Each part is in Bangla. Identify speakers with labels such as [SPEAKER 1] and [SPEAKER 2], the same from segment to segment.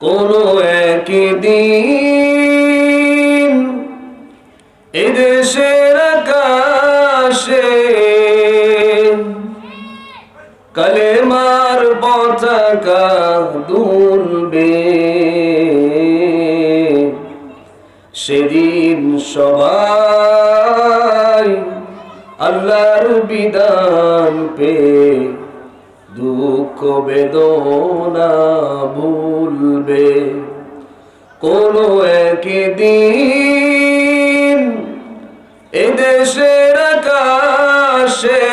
[SPEAKER 1] কোনো একদিন এদেশের আকাশে কালেমার পতাকা দুলবে। সেদিন সবাই আল্লাহর বিধান পে দুঃখ বেদনা ভুলবে। কোনো একদিন এদেশের আকাশে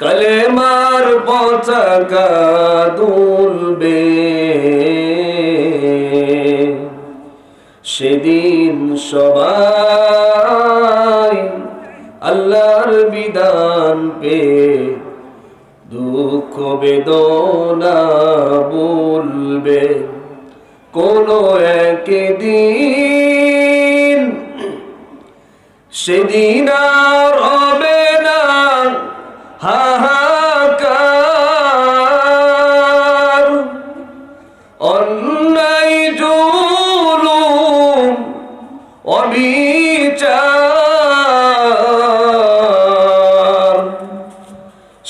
[SPEAKER 1] কালেমার পতাকা দুলবে। সেদিন সবাই আল্লাহর বিধান পে দুঃখ বেদনা বলবে। কোনো একদিন সেদিন আর হবে না। হাহাকার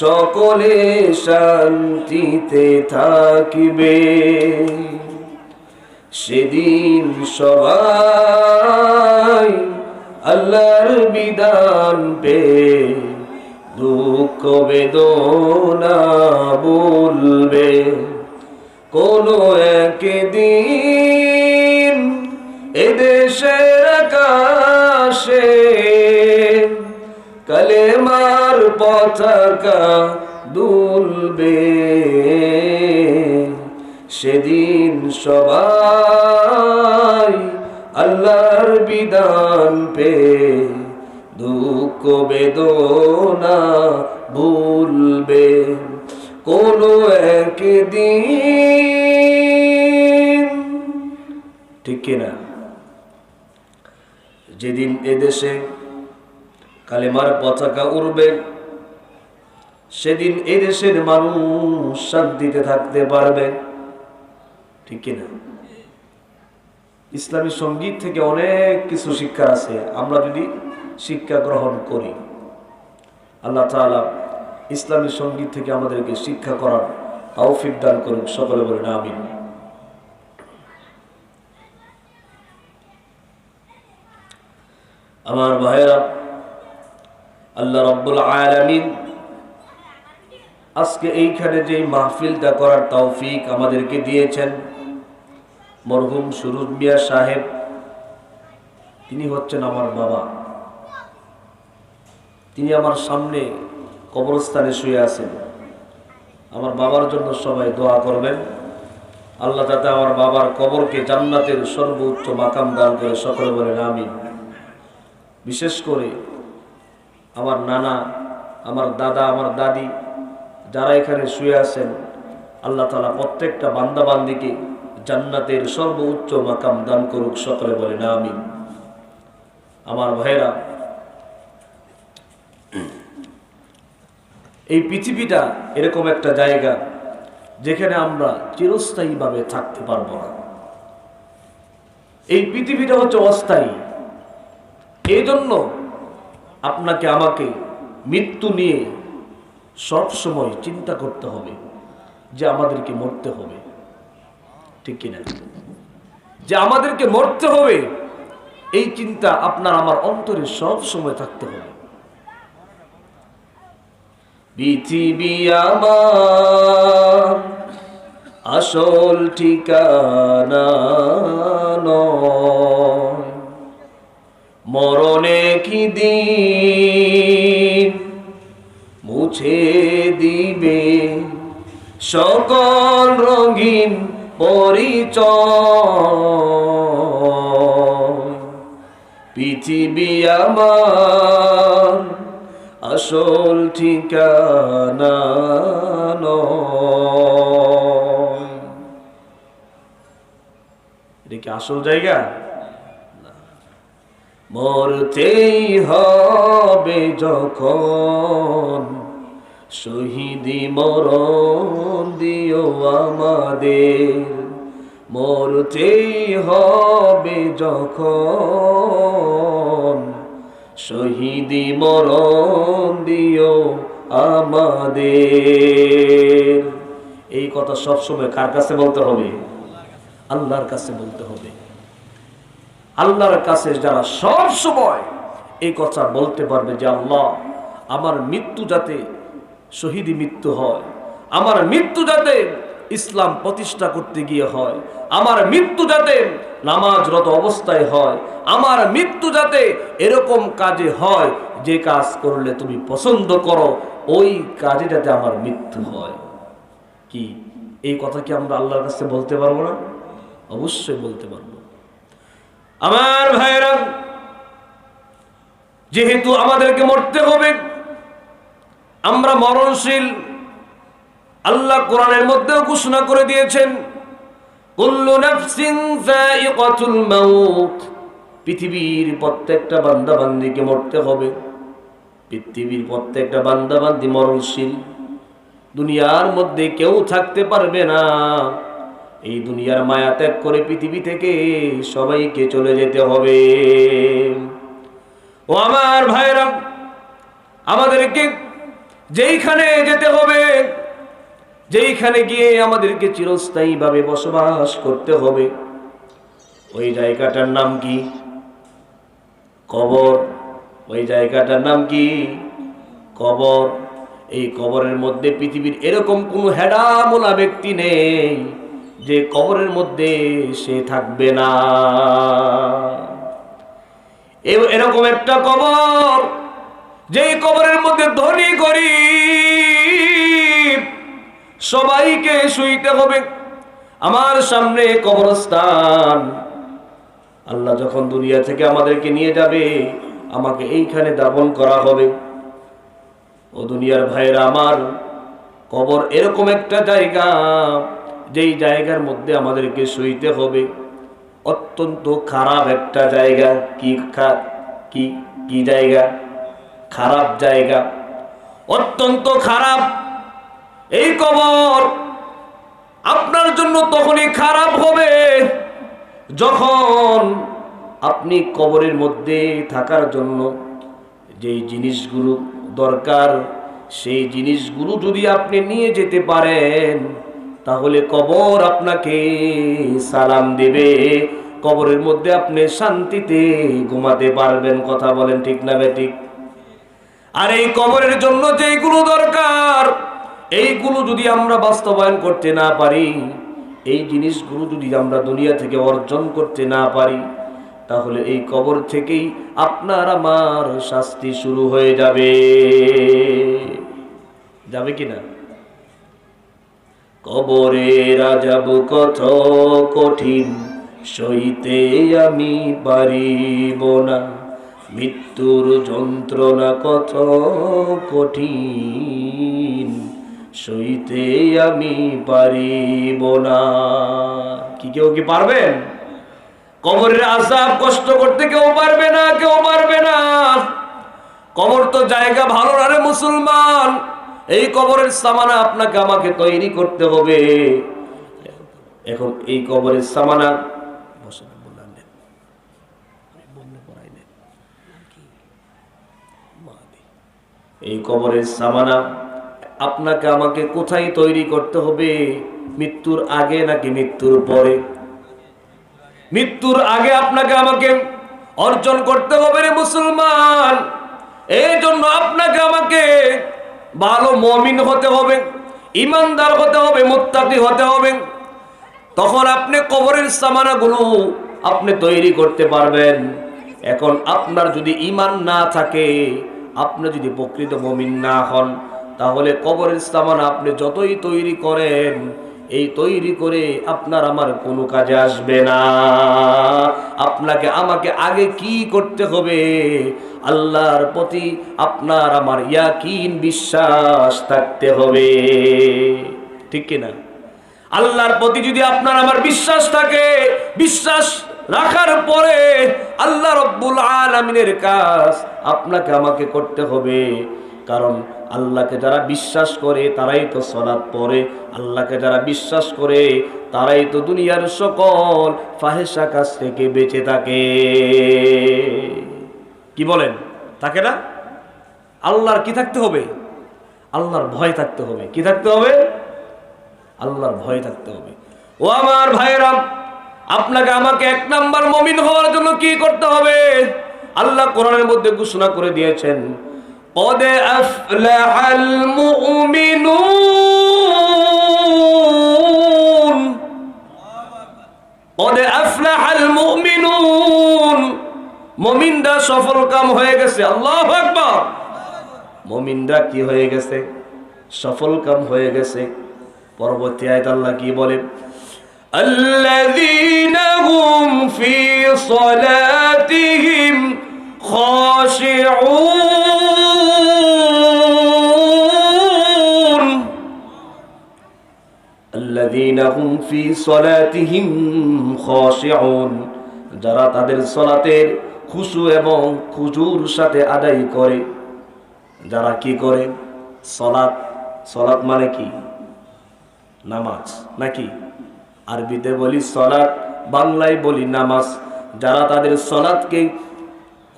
[SPEAKER 1] সকলে শান্তিতে থাকিবে। সেদিন সবাই আল্লাহর বিধান পে দুঃখ বেদনা বলবে। কোনো একদিন এদেশের আকাশে কালেমার পতাকা দুলবে। সেদিন সবাই আল্লাহর বিধান পে দুঃখ, বেদনা ভুলবে। কোনো একদিন, ঠিক কিনা? যেদিন এদেশে কালেমার পতাকা উড়বে সেদিন এই দেশের মানুষ শান্তিতে থাকতে পারবে। ঠিক কিনা ইসলামী সংগীত থেকে অনেক কিছু শিক্ষা আছে। আমরা যদি শিক্ষা গ্রহণ করি, আল্লাহ তাআলা ইসলামী সংগীত থেকে আমাদেরকে শিক্ষা করার তৌফিক দান করুক। সকলে বলেন আমিন। আমার ভাইয়েরা, আল্লাহ রব্বুল আলামিন আজকে এইখানে যে মাহফিলটা করার তৌফিক আমাদেরকে দিয়েছেন মরহুম সুরুজ মিয়া সাহেব, তিনি হচ্ছেন আমার বাবা। তিনি আমার সামনে কবরস্থানে শুয়ে আছেন। আমার বাবার জন্য সবাই দোয়া করবেন। আল্লাহ তাতে আমার বাবার কবরকে জান্নাতের সর্বোচ্চ মাকাম দান করে, সকলে বলেন আমিন। বিশেষ করে আমার নানা, আমার দাদা, আমার দাদি যারা এখানে শুয়ে আছেন, আল্লাহ তালা প্রত্যেকটা বান্দাবান্দিকে জান্নাতের সর্বোচ্চ মাকাম দান করুক, সকলে বলে না আমি আমার ভাইরা এই পৃথিবীটা এরকম একটা জায়গা যেখানে আমরা চিরস্থায়ীভাবে থাকতে পারব না। এই পৃথিবীটা হচ্ছে অস্থায়ী। এই জন্য আপনাকে, আমাকে মৃত্যু নিয়ে সব সময় চিন্তা করতে হবে যে আমাদেরকে মরতে হবে। ঠিক কিনা? যে আমাদেরকে মরতে হবে, এই চিন্তা আপনার আমার অন্তরে সব সময় থাকতে হবে। পৃথিবী আমার আসল ঠিকানা মরণে কি দিন মুছে দিবে সকল রঙিন পরিচয় পৃথিবী আমার আসল ঠিকানা। এটা কি আসল জায়গা। মরতেই হবে যখন শহীদি মরণ দিও আমাদের। মরতেই হবে যখন। শহীদি মরণ দিও আমাদের। এই কথা সবসময় কার কাছে বলতে হবে? আল্লাহর কাছে বলতে হবে। আল্লাহর কাছে যারা সব সময় এই কথা বলতে পারবে যে আল্লাহ, আমার মৃত্যু যাতে শহীদি মৃত্যু হয়। আমার মৃত্যু যাতে ইসলাম প্রতিষ্ঠা করতে গিয়ে হয়। আমার মৃত্যু যাতে নামাজরত অবস্থায় হয়। আমার মৃত্যু যাতে এরকম কাজে হয়, যে কাজ করলে তুমি পছন্দ করো, ওই কাজে যাতে আমার মৃত্যু হয়। কি? এই কথা কি আমরা আল্লাহর কাছে বলতে পারব না? অবশ্যই বলতে পারব। আমার ভাইরা যেহেতু আমাদেরকে মরতে হবে আমরা মরণশীল। আল্লাহ কোরআনের মধ্যেও ঘোষণা করে দিয়েছেন, কুল্লু নাফসিন যায়িকাতুল মাউত। পৃথিবীর প্রত্যেকটা বান্দা বান্দিকে মরতে হবে। পৃথিবীর প্রত্যেকটা বান্দা বান্দি মরণশীল। দুনিয়ার মধ্যে কেউ থাকতে পারবে না। এই দুনিয়ার মায়া ত্যাগ করে পৃথিবী থেকে সবাইকে চলে যেতে হবে। ও আমার ভাইরা আমাদেরকে যেইখানে যেতে হবে, যেইখানে গিয়ে আমাদেরকে চিরস্থায়ীভাবে বসবাস করতে হবে। ওই জায়গাটার নাম কি? কবর। ওই জায়গাটার নাম কি? কবর। এই কবরের মধ্যে পৃথিবীর এরকম কোনো হেডামোলা ব্যক্তি নেই যে কবরের মধ্যে সে থাকবে না। এরকম একটা কবর যেই কবরের মধ্যে ধনী গরিব, সবাইকে শুইতে হবে। আমার সামনে কবরস্থান। আল্লাহ যখন দুনিয়া থেকে আমাদেরকে নিয়ে যাবে, আমাকে এইখানে দাপন করা হবে। ও দুনিয়ার ভাইয়েরা আমার, কবর এরকম একটা জায়গা, যেই জায়গার মধ্যে আমাদেরকে শুইতে হবে। অত্যন্ত খারাপ একটা জায়গা। কি কি কি জায়গা? খারাপ জায়গা, অত্যন্ত খারাপ। এই কবর আপনার জন্য তখনই খারাপ হবে যখন আপনি কবরের মধ্যে থাকার জন্য যেই জিনিসগুলো দরকার, সেই জিনিসগুলো যদি আপনি নিয়ে যেতে পারেন, তাহলে কবর আপনাকে সালাম দেবে। কবরের মধ্যে আপনি শান্তিতে ঘুমাতে পারবেন, কথা বলেন ঠিক না বেঠিক আর এই কবরের জন্য যেইগুলো দরকার, এইগুলো যদি আমরা বাস্তবায়ন করতে না পারি, এই জিনিসগুলো যদি আমরা দুনিয়া থেকে অর্জন করতে না পারি, তাহলে এই কবর থেকেই আপনার আমার শাস্তি শুরু হয়ে যাবে। যাবে কি না? কবরে রাজাব কত কঠিন, সইতে আমি পারিব না। মৃত্যুর যন্ত্রণা কত কঠিন, সইতে আমি পারিব না। কি কেউ কি পারবেন? কবরের আসাব কষ্ট করতে কেউ পারবে না, কেউ পারবে না। কবর তো জায়গা ভালো না রে মুসলমান। এই কবরের সামানা আপনাকে আমাকে তৈরি করতে হবে। এখন এই কবরের সামানা বসে না, বললাম না। বললে পড়াই নেই। এই কবরের সামানা, আপনাকে আমাকে কোথায় তৈরি করতে হবে? মৃত্যুর আগে নাকি মৃত্যুর পরে? মৃত্যুর আগে আপনাকে আমাকে অর্জন করতে হবে রে মুসলমান। এই জন্য আপনাকে আমাকে ভালো মমিন হতে হবে, ইমানদার হতে হবে, মুত্তাকি হতে হবে। তখন আপনি কবরের সামানাগুলো আপনি তৈরি করতে পারবেন। এখন আপনার যদি ইমান না থাকে আপনি যদি প্রকৃত মমিন না হন, তাহলে কবরের স্থামান আপনি যতই তৈরি করেন, এই তৈরি করে আপনার আমার কোনো কাজে আসবে না। আপনাকে, আমাকে আগে কি করতে হবে? আল্লাহর প্রতি আপনার আমার ইয়াকিন বিশ্বাস থাকতে হবে। ঠিক কিনা? আল্লাহর প্রতি যদি আপনার আমার বিশ্বাস থাকে, বিশ্বাস রাখার পরে আল্লাহ রব্বুল আলমিনের কাজ আপনাকে আমাকে করতে হবে। কারণ আল্লাহকে যারা বিশ্বাস করে, তারাই তো সলাৎ পড়ে। আল্লাহকে যারা বিশ্বাস করে, তারাই তো দুনিয়ার সকল ফাহেসা কাজ থেকে বেঁচে থাকে। কি বলেন? থাকে না? আল্লাহর কি থাকতে হবে? আল্লাহর ভয় থাকতে হবে। কি থাকতে হবে? আল্লাহর ভয় থাকতে হবে। ও আমার ভাইরাম আপনাকে আমাকে এক নাম্বার মমিন হওয়ার জন্য কি করতে হবে? আল্লাহ কোরআনের মধ্যে ঘোষণা করে দিয়েছেন পদে আফলাহাল মুমিনুন। পদে আফলাহাল মুমিনুন। মমিনরা সফল কাম হয়ে গেছে। আল্লাহ আকবার। মমিনরা কি হয়ে গেছে? সফল কাম হয়ে গেছে। পরবর্তী আয়াত আল্লাহ কি বলেন الذين هم في صلاتهم خاشعون الذين هم في صلاتهم خاشعون যারা তাদের সলাতের খুশু এবং খুজুর সাথে আদায় করে যারা কি করে সলাৎ সলাৎ মানে কি নামাজ নাকি আরবিতে বলি সলাৎ, বাংলায় বলি নামাজ। যারা তাদের সলাৎকে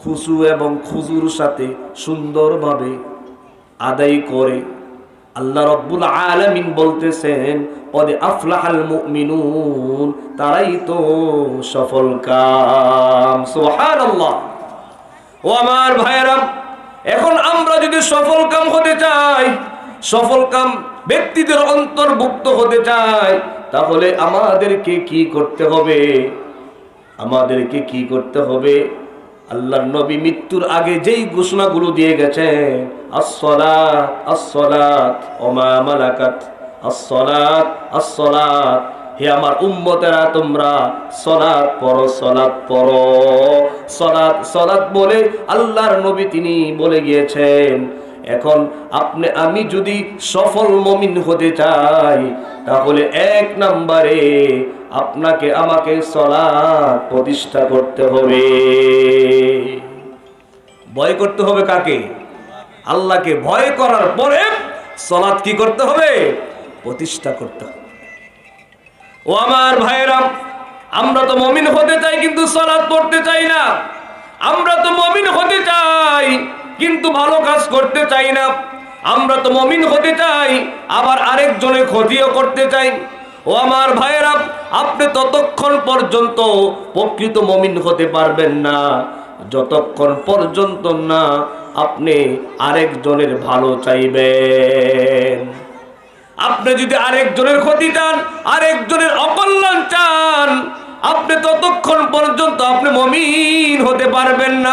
[SPEAKER 1] খুশু এবং খুজুর সাথে সুন্দরভাবে আদায় করে, আল্লাহ রব্বুল আলমিন বলতেছেন, পদে আফলাহাল মুমিনুন তারাই তো সফল কাম। সুবহানাল্লাহ। ও আমার ভাইয়েরাম এখন আমরা যদি সফল কাম হতে চাই, সফল কাম ব্যক্তিদের অন্তর্ভুক্ত হতে চাই তাহলে আমাদেরকে কি করতে হবে? আমাদেরকে কি করতে হবে? আল্লাহর নবী মৃত্যুর আগে যেই ঘোষণাগুলো দিয়ে গেছেন হে আমার উম্মতেরা, তোমরা সলাৎ পড়ো সলাৎ পড়ো। সলাৎ সলাৎ বলে আল্লাহর নবী তিনি বলে গিয়েছেন এখন আপনি, আমি যদি সফল মমিন হতে চাই, তাহলে এক নম্বরে আপনাকে আমাকে সলাৎ প্রতিষ্ঠা করতে হবে। ভয় করতে হবে কাকে? আল্লাহকে ভয় করার পরে সলাদ কি করতে হবে? প্রতিষ্ঠা করতে হবে। ও আমার ভাইরাম আমরা তো মমিন হতে চাই, কিন্তু সলাদ পড়তে চাই না। আমরা তো মমিন হতে চাই। কিন্তু ভালো কাজ করতে চাই না। আমরা তো মমিন হতে চাই, আবার আরেকজনের ক্ষতিও করতে চাই। ও আমার ভাইয়েরা, আপনি ততক্ষণ পর্যন্ত প্রকৃত মমিন হতে পারবেন না। যতক্ষণ পর্যন্ত না আপনি আরেকজনের ভালো চাইবেন। আপনি যদি আরেকজনের ক্ষতি চান, আরেকজনের অকল্যাণ চান, আপনি ততক্ষণ পর্যন্ত আপনি মমিন হতে পারবেন না।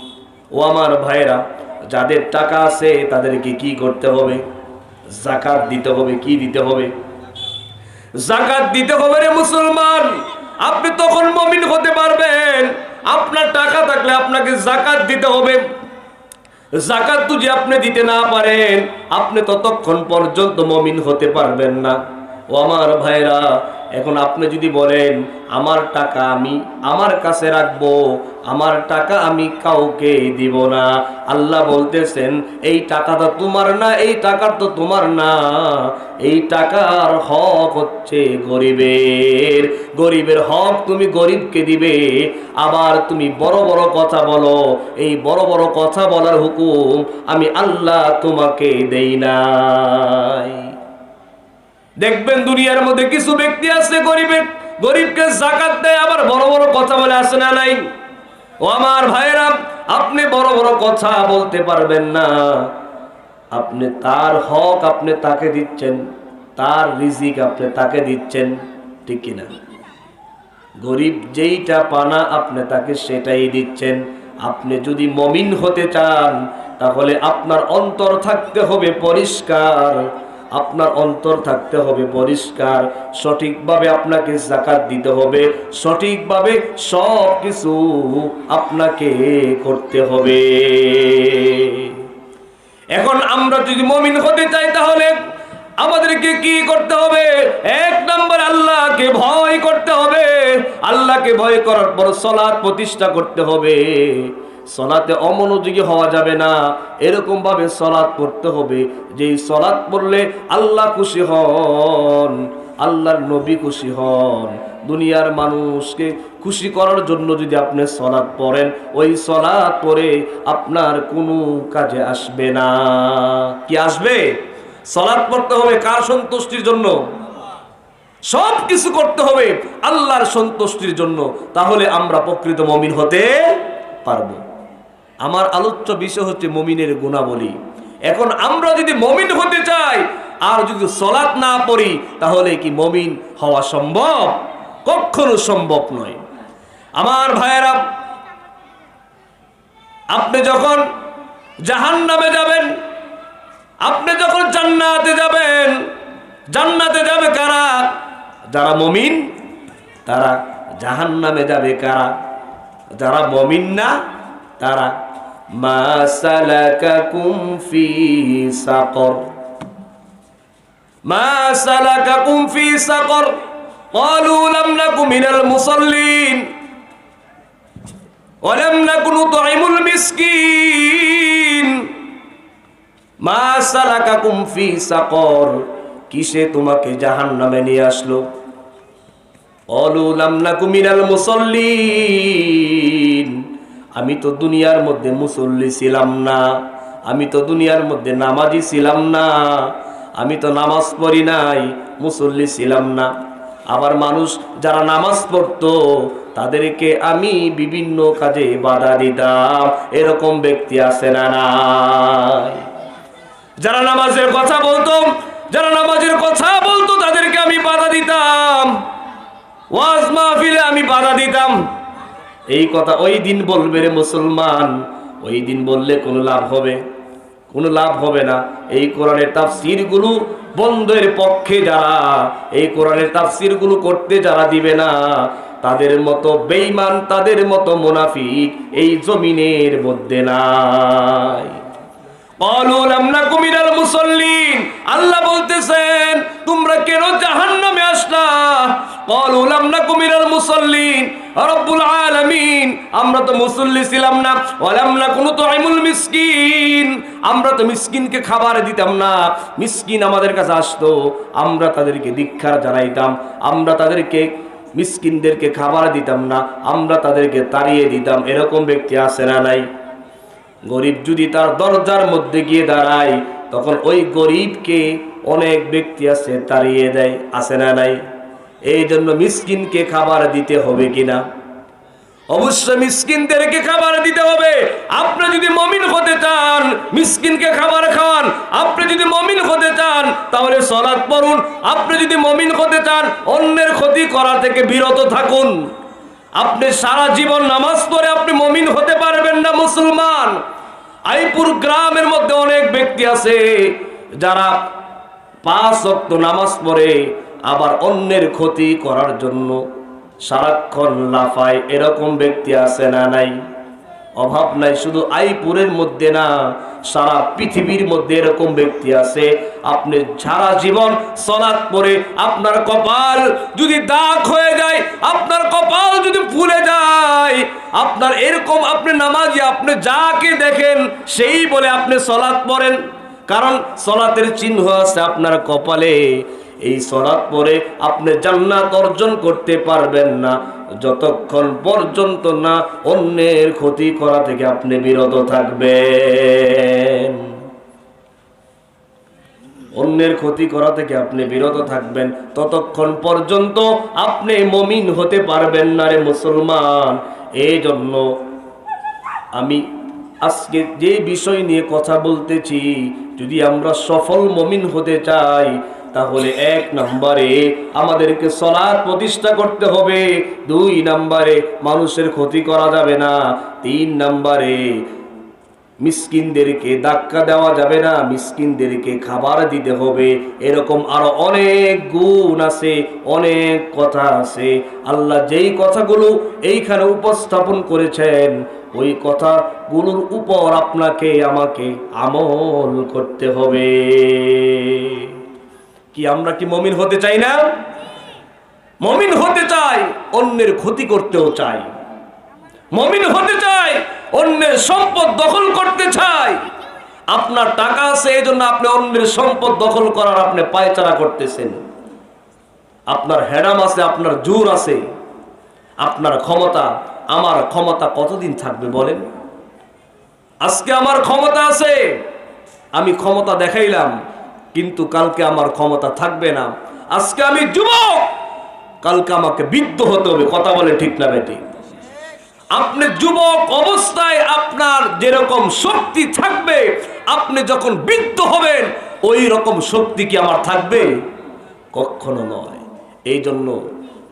[SPEAKER 1] ও আমার ভাইরা যাদের টাকা আছে তাদেরকে কি করতে হবে? জাকাত দিতে হবে, কি দিতে হবে? জাকাত দিতে হবে রে মুসলমান। আপনি তখন মমিন হতে পারবেন। আপনার টাকা থাকলে আপনাকে জাকাত দিতে হবে। জাকাত যদি আপনি দিতে না পারেন, আপনি ততক্ষণ পর্যন্ত মমিন হতে পারবেন না। ও আমার ভাইরা, এখন আপনি যদি বলেন, আমার টাকা আমি আমার কাছে রাখব, আমার টাকা আমি কাউকে দিব না। আল্লাহ বলতেছেন, এই টাকাটা তোমার না, এই টাকা তো তোমার না। এই টাকার হক হচ্ছে গরিবের। গরিবের হক তুমি গরিবকে দিবে। আবার তুমি বড় বড় কথা বলো, এই বড় বড় কথা বলার হুকুম আমি আল্লাহ তোমাকে দেই নাই। দেখবেন দুনিয়ার মধ্যে কিছু ব্যক্তি আছে গরিবের, গরিবকে জাকাত দেয়, আবার বড় বড় কথা বলে আসে না নাই? ও আমার ভাইরা আপনি বড় বড় কথা বলতে পারবেন না। আপনি তার হক আপনি তাকে দিচ্ছেন, তার রিজিক আপনি তাকে দিচ্ছেন, ঠিক কিনা গরিব যেইটা পানা আপনি তাকে সেটাই দিচ্ছেন। আপনি যদি মমিন হতে চান, তাহলে আপনার অন্তর থাকতে হবে পরিষ্কার। আপনার অন্তর থাকতে হবে পরিষ্কার। সঠিকভাবে আপনাকে জাকাত দিতে হবে। সঠিকভাবে সব কিছু আপনাকে করতে হবে। এখন আমরা যদি মমিন হতে চাই তাহলে আমাদেরকে কি করতে হবে? এক নম্বর আল্লাহকে ভয় করতে হবে। আল্লাহকে ভয় করার পর সলাৎ প্রতিষ্ঠা করতে হবে। সলাতে অমনোযোগী হওয়া যাবে না। এরকম ভাবে সলাৎ পড়তে হবে। যেই সলাৎ পড়লে আল্লাহ খুশি হন, আল্লাহর নবী খুশি হন। দুনিয়ার মানুষকে খুশি করার জন্য যদি আপনি সলাৎ পড়েন, ওই সলাৎ পরে আপনার কোনো কাজে আসবে না। কি আসবে? সলাৎ পড়তে হবে কার সন্তুষ্টির জন্য? সব কিছু করতে হবে আল্লাহর সন্তুষ্টির জন্য। তাহলে আমরা প্রকৃত মমিন হতে পারব। আমার আলোচ্য বিষয় হচ্ছে মমিনের গুণাবলী। এখন আমরা যদি মমিন হতে চাই, আর যদি সলাৎ না পড়ি, তাহলে কি মমিন হওয়া সম্ভব? কখনো সম্ভব নয়। আমার ভাইয়েরা, আপনি যখন জাহান নামে যাবেন, আপনি যখন জান্নাতে যাবেন, জান্নাতে যাবে কারা? যারা মমিন, তারা জাহান নামে যাবে কারা? যারা মমিন না, তারা মা সালাকাকুম ফি সাকর মা সালাকাকুম ফি সাকর قالوا لم نك من المصلين ولم نكن نطعم المسكين মা সালাকাকুম ফি সাকর কিসে তোমাকে জাহান্নামে নিয়ে আসলো অলুলাম নাকু মিনাল মুসল্লিন আমি তো দুনিয়ার মধ্যে মুসল্লি ছিলাম না। আমি তো দুনিয়ার মধ্যে নামাজি ছিলাম না। আমি তো নামাজ পড়ি নাই, মুসল্লি ছিলাম না। আবার মানুষ যারা নামাজ পড়তো, তাদেরকে আমি বিভিন্ন কাজে বাধা দিতাম। এরকম ব্যক্তি আছে না যারা নামাজের কথা বলতো, যারা নামাজের কথা বলতো, তাদেরকে আমি বাধা দিতাম। ওয়াজ মাহফিলে আমি বাধা দিতাম। এই কথা ওই দিন বলবে রে মুসলমান, ওই দিন বললে কোনো লাভ হবে? কোনো লাভ হবে না। এই কোরআনের তাফসিরগুলো বন্ধের পক্ষে যারা, এই কোরআনের তাফসিরগুলো করতে যারা দিবে না, তাদের মতো বেইমান তাদের মতো মুনাফিক এই জমিনের মধ্যে নাই। আল্লাহ বলতেছেন, তোমরা কেন জাহান নামে আসলা মুসল্লিন রব্বুল আলামিন, আমরা তো মুসল্লি ছিলাম না। ওয়ালামনা কোনো তো আইমুল মিসকিন। আমরা তো মিসকিনকে খাবার দিতাম না। মিসকিন আমাদের কাছে আসতো, আমরা তাদেরকে দীক্ষা জানাইতাম। আমরা তাদেরকে মিসকিনদেরকে খাবার দিতাম না। আমরা তাদেরকে তাড়িয়ে দিতাম। এরকম ব্যক্তি আসে না নাই? গরিব যদি তার দরজার মধ্যে গিয়ে দাঁড়ায়, তখন ওই গরিবকে অনেক ব্যক্তি আছে তাড়িয়ে দেয়, আছে না নাই? এই জন্য মিসকিনকে খাবার দিতে হবে কিনা? অবশ্যই মিসকিনদেরকে খাবার দিতে হবে। আপনি যদি মমিন হতে চান, মিসকিনকে খাবার খাওয়ান। আপনি যদি মমিন হতে চান, তাহলে সলাৎ পড়ুন। আপনি যদি মমিন হতে চান, অন্যের ক্ষতি করা থেকে বিরত থাকুন। আপনি সারা জীবন নামাজ পড়ে আপনি মমিন হতে পারবেন না মুসলমান। আইপুর গ্রামের মধ্যে অনেক ব্যক্তি আছে, যারা পাঁচ অক্ত নামাজ পড়ে, আবার অন্যের ক্ষতি করার জন্য সারাক্ষণ লাফায়। এরকম ব্যক্তি আছে না নাই? অভাব নাই, শুধু আইপুরের মধ্যে না, সারা পৃথিবীর মধ্যে এরকম ব্যক্তি আছে। আপনি সারা জীবন সলাৎ পরে আপনার কপাল যদি দাগ হয়ে যায়, আপনার কপাল যদি ফুলে যায়, আপনার এরকম আপনি নামাজি, আপনি যাকে দেখেন সেই বলে আপনি সলাৎ পড়েন। কারণ সলাতের চিহ্ন আছে আপনার কপালে। এই সলাৎ পরে আপনি জান্নাত অর্জন করতে পারবেন না। যতক্ষণ পর্যন্ত না অন্যের ক্ষতি করা থেকে আপনি বিরত থাকবেন। অন্যের ক্ষতি করা থেকে আপনি বিরত থাকবেন। ততক্ষণ পর্যন্ত আপনি মমিন হতে পারবেন না রে মুসলমান। এই জন্য আমি আজকে যে বিষয় নিয়ে কথা বলতেছি, যদি আমরা সফল মমিন হতে চাই তাহলে এক নম্বরে আমাদেরকে সলার প্রতিষ্ঠা করতে হবে। দুই নম্বরে মানুষের ক্ষতি করা যাবে না। তিন নম্বরে মিসকিনদেরকে ধাক্কা দেওয়া যাবে না। মিসকিনদেরকে খাবার দিতে হবে। এরকম আরও অনেক গুণ আছে, অনেক কথা আছে। আল্লাহ যেই কথাগুলো এইখানে উপস্থাপন করেছেন, ওই কথাগুলোর উপর আপনাকে আমাকে আমল করতে হবে। কি আমরা কি মমিন হতে চাই না? মমিন হতে চাই, অন্যের ক্ষতি করতেও চাই। মমিন হতে চাই, অন্যের সম্পদ দখল করতে চাই। আপনার টাকা আছে এই জন্য আপনি অন্যের সম্পদ দখল করার আপনি পায়চারা করতেছেন। আপনার হেরাম আছে, আপনার জোর আছে। আপনার ক্ষমতা, আমার ক্ষমতা কতদিন থাকবে বলেন? আজকে আমার ক্ষমতা আছে, আমি ক্ষমতা দেখাইলাম। কিন্তু কালকে আমার ক্ষমতা থাকবে না। আজকে আমি যুবক! কালকে আমাকে বৃদ্ধ হতে হবে, কথা বলে ঠিক না বেটি। আপনি যুবক অবস্থায় আপনার যেরকম শক্তি থাকবে, আপনি যখন বৃদ্ধ হবেন ওই রকম শক্তি কি আমার থাকবে? কখনো নয়। এই জন্য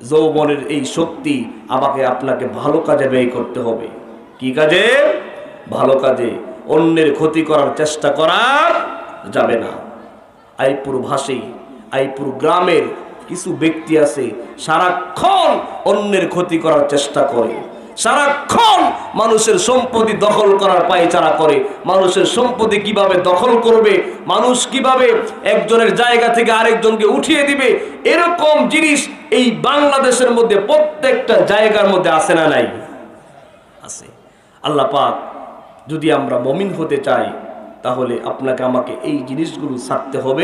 [SPEAKER 1] যৌবনের এই শক্তি আমাকে আপনাকে ভালো কাজে ব্যয় করতে হবে। কি কাজে? ভালো কাজে। অন্যের ক্ষতি করার চেষ্টা করা যাবে না। আইপুর ভাষী, আইপুর গ্রামের কিছু ব্যক্তি আছে, সারাক্ষণ অন্যের ক্ষতি করার চেষ্টা করে। সারাক্ষণ মানুষের সম্পত্তি দখল করার পায়চারা করে। মানুষের সম্পত্তি কীভাবে দখল করবে? মানুষ কীভাবে একজনের জায়গা থেকে আরেকজনকে উঠিয়ে দিবে? এরকম জিনিস এই বাংলাদেশের মধ্যে প্রত্যেকটা জায়গার মধ্যে আছে না নাই? আছে। আল্লাহ পাক যদি আমরা মমিন হতে চাই, তাহলে আপনাকে আমাকে এই জিনিসগুলো ছাড়তে হবে।